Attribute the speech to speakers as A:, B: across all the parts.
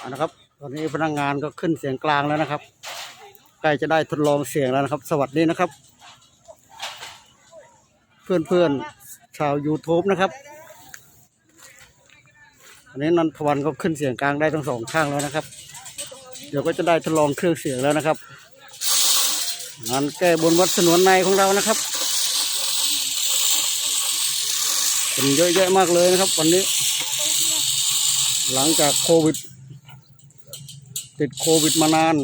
A: อานะครับตอนนี้พนักงานก็ขึ้นเสียงกลางแล้วนะครับใกล้จะได้ทดลองเสียงแล้วนะครับ สวัสดีนะครับ เพื่อนๆชาว YouTube นะครับอันนี้นันทวันก็ขึ้นเสียงกลางได้ทั้งสองข้างแล้วนะครับ เดี๋ยวก็จะได้ทดลองเครื่องเสียงแล้วนะครับงานแก้บนวัดสนวนในของเรานะครับเป็นเยอะแยะมากเลยนะครับ วันนี้ หลังจากโควิด ติดโควิดมานาน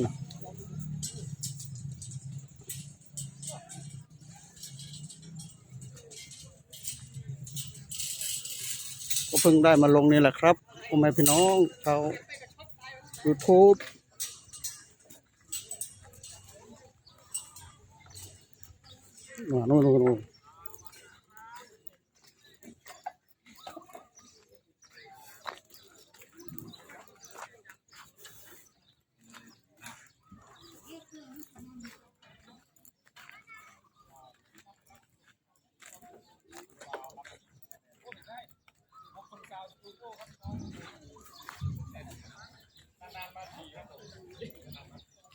A: ก็เพิ่งได้มาลงนี่แหละครับพ่อแม่พี่น้องชาวยูทูบนู่นนู่นนู่น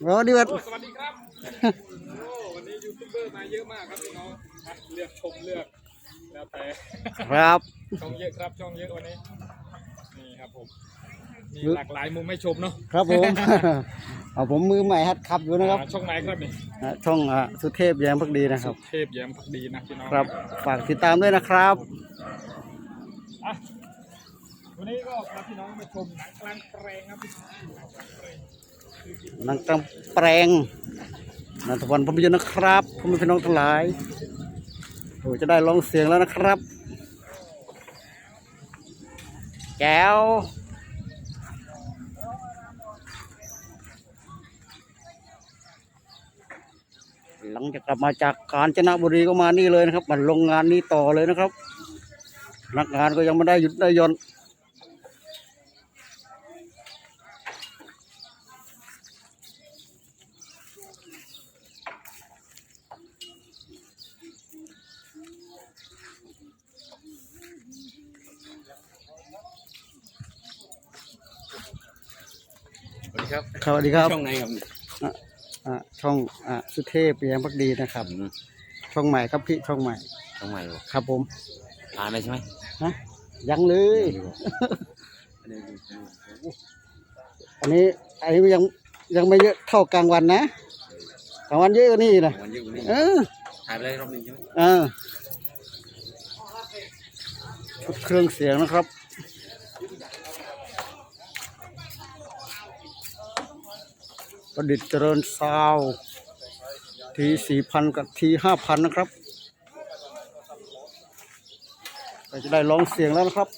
A: อ๋อดีว่า
B: สวัสดีครับโอ้วันนี้ยูทูบเบอร์มาเยอะมากครับพี่น้องนะเลือกชมเลือกแล้วแต่
A: ครับ
B: ช่องเยอะครับช่องเยอะวันนี้นี่ครับผมมีหลากหลายมุมให้ชมเนาะ
A: ครับผมเอาผมมือใหม่ฮัดขับอยู่นะครับ
B: อ่าช่องไหนครับนี่
A: อ่าช่องอะสุเทพแย้มพักดีนะครับ
B: เทพแย้มพักดีนะพี่น้อง
A: ครับฝากติดตามด้วยนะครับ
B: อะวันนี้ก็พาพี่น้องมาชมหนังกลางแปลงครับพี่น้อง นังกลางแปลง
A: นักำแปลงนันทวันพมยนต์นะครับพ่อแม่พี่น้องทั้งหลายโอ้จะได้ลองเสียงแล้วนะครับ แก้วหลังจากกลับมาจากกาญจนบุรีก็มานี่เลยนะครับมาลงงานนี้ต่อเลยนะครับพนักงานก็ยังไม่ได้หยุดได้ย่อน
C: สวัสดีครับ
A: สวัสดีครับ
C: ช่องไหนครับ
A: อะช่องอะสุเทพเปียงพักดีนะครับ
C: อืม
A: ช่องใหม่ครับพี่ช่องใหม่
C: ช่องใหม่บ่
A: ครับผม
C: ผ่านเลยใช่ไหม
A: นะยังเลย
C: อันนี้ดูดู
A: อันนี้อันนี้ยังยังไม่เยอะเท่ากลางวันนะกลางวันเยอะกว่านี่นะ
C: วันเยอะกว่านี้
A: เออ
C: ถ่ายไปเลยรอบหนึงใช่ไหม
A: เออชุดเครื่องเสียงนะครับ ประดิษฐ์เจริญซาวทีสี่พันกับทีห้าพันนะครับก็จะได้ลองเสียงแล้วนะครับ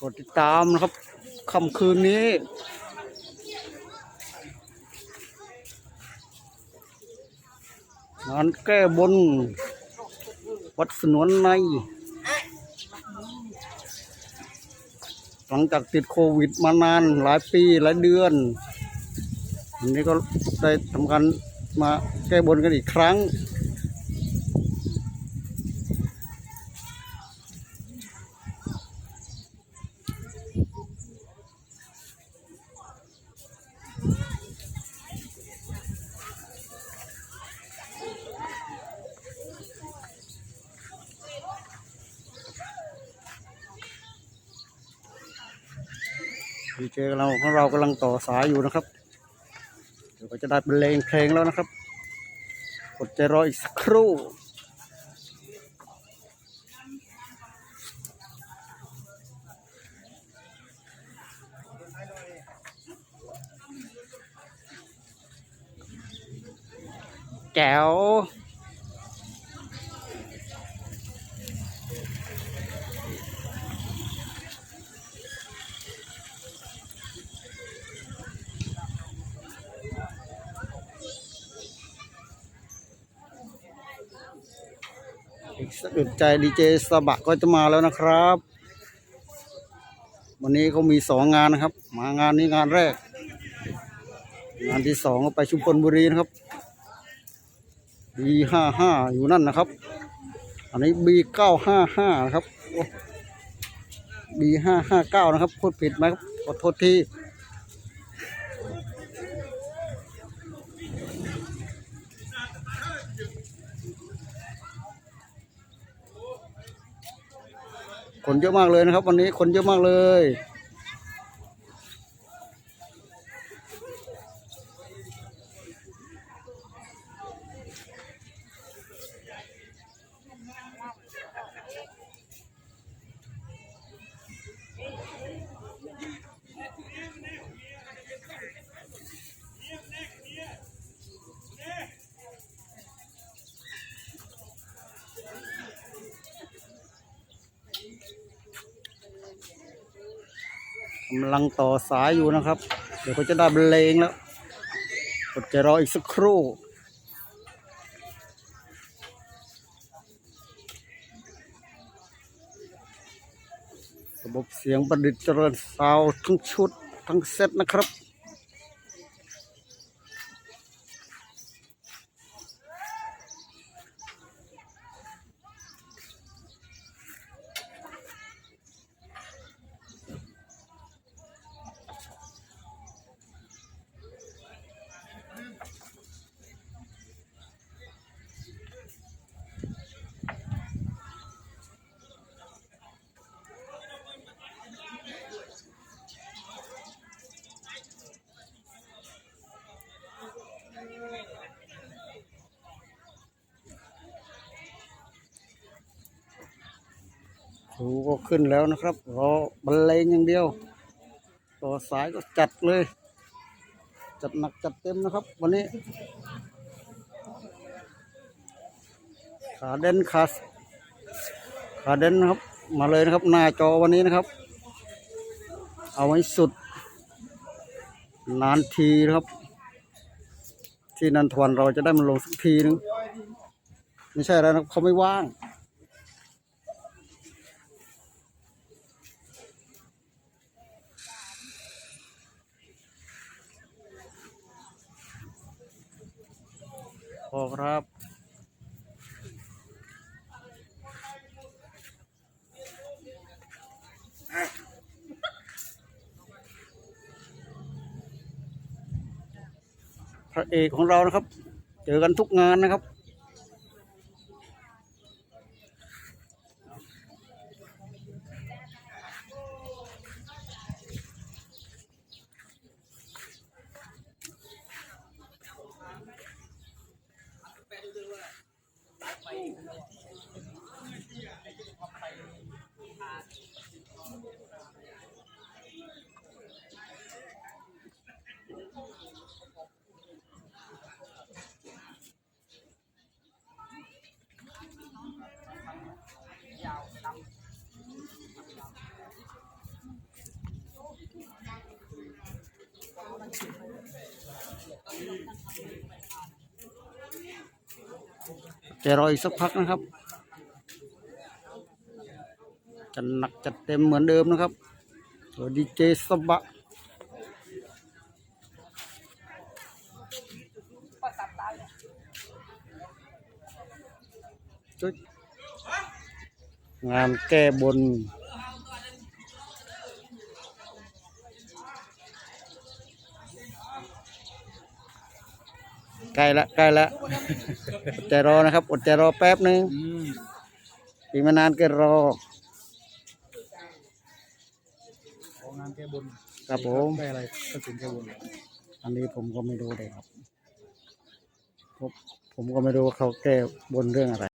A: กดติดตามนะครับค่ำคืนนี้งานแก้บน วัดสนวนใน หลังจากติดโควิดมานานหลายปีหลายเดือนอันนี้ก็ได้ทำการมาแก้บนกันอีกครั้ง ดีเจเราของเรากำลังต่อสายอยู่นะครับเดี๋ยวก็จะได้เป็นเลงเพลงแล้วนะครับกดใจรออีกสักครู่แจ๋ว สักอึดใจดีเจสบะก็จะมาแล้วนะครับ วันนี้เขามีสองงานนะครับ มางานนี้งานแรก งานที่สองไปชุมพลบุรีนะครับ B ห้าห้าอยู่นั่นนะครับ อันนี้ B เก้าห้าห้านะครับโอ้ B ห้าห้าเก้านะครับพูดผิดไหมครับขอโทษที คนเยอะมากเลยนะครับ วันนี้คนเยอะมากเลย กำลังต่อสายอยู่นะครับ เดี๋ยวเขาจะได้บรรเลงแล้วอดใจรออีกสักครู่ระบบเสียงประดิษฐ์เจริญซาวทั้งชุดทั้งเซตนะครับูก็ขึ้นแล้วนะครับ รอบรรเลงอย่างเดียว ต่อสายก็จัดเลย จัดหนักจัดเต็มนะครับ วันนี้ ขาเด่นขาขาเด่นนะครับ มาเลยนะครับ หน้าจอวันนี้นะครับ เอาไว้สุด นานทีนะครับ ที่นันทวันเราจะได้มาลงสักทีนึงไม่ใช่แล้วนะเขาไม่ว่าง พอครับ พระเอกของเรานะครับ เจอกันทุกงานนะครับ จะรออีกสักพักนะครับ จะหนักจัดเต็มเหมือนเดิมนะครับตัวดีเจสบะงานแก้บน ใกล้ละใกล้ละอดใจรอนะครับอดใจรอแป๊บหนึ่งอีกไม่นานก็รอ
B: ของงานแก้บน
A: ครับผม
B: ได้อะไรก็ถึงแก้บน
A: อันนี้ผมก็ไม่รู้เลยครับผมผมก็ไม่รู้ว่าเขาแก้บนเรื่องอะไร